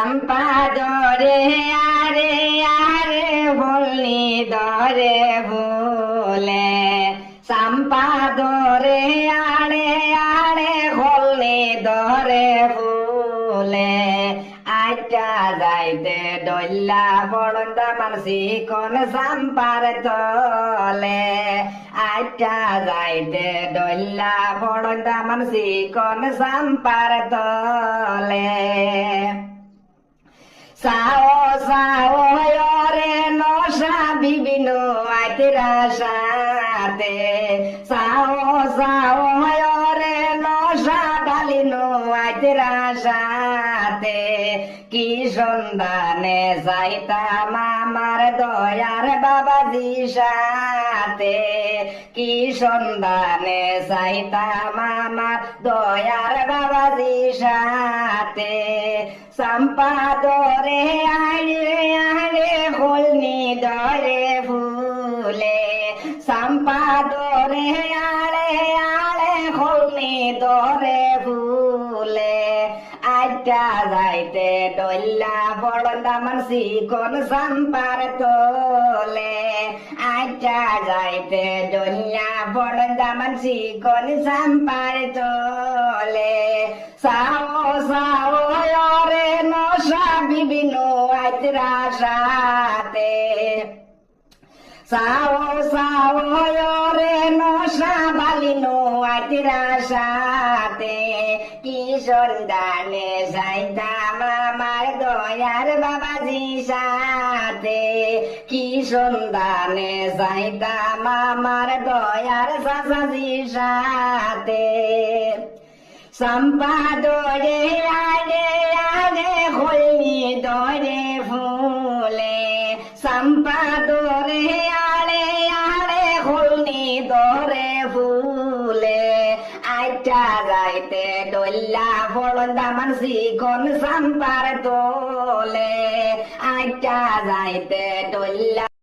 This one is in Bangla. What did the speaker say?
চম্পা দরে আরে আরে ভুলনি দরে ভুলে চম্পা দরে আড়ে আড়ে ভুলনি দরে ভুলে আইটা যাইতে ডল্লা বড়ন্দা মানসি কোন সাম্পার তলে আইটা যাইতে ডল্লা বড়ন্দা মানসি কোন সাম্পার তলে সাও সাও রে নশা, বিভিন্ন আইতিরা সাথে। সাও সাও নশা ডালিনো আইতিরা সাথে। কি সন্ধানে যাইতা মামার দয়ার বাবাজি সাথে। কি সন্ধানে যাইতা মামার দয়ার বাবাজি সাথে। চম্পা দরে আড়ে আড়ে হলনি দরে ফুলে। চম্পা দরে আড়ে আড়ে হলনি দরে ফুলে। আইটা যাইতে ডল্লা বড়ন্দা মানসি কোন চম্পার তোলে। আইটা যাইতে ডল্লা বড়ন্দা মানসি কোন চম্পার তোলে। সাও সাথে সাও সাও রে নশা বালিনো আইতরা সাথে। কি সন্ধানে যাইতাম আমার দয়ার বাবাজি সাথে। কি সন্ধানে যাইতাম আমার দয়ার চাচাজি সাথে। চম্পা চম্পা দরে আড়ে আড়ে হলনি দরে ফুলে। আইটা গাইতে ডল্লা ফলন্দা মানসি কোন চম্পার তোলে। আইটা গাইতে ডল্লা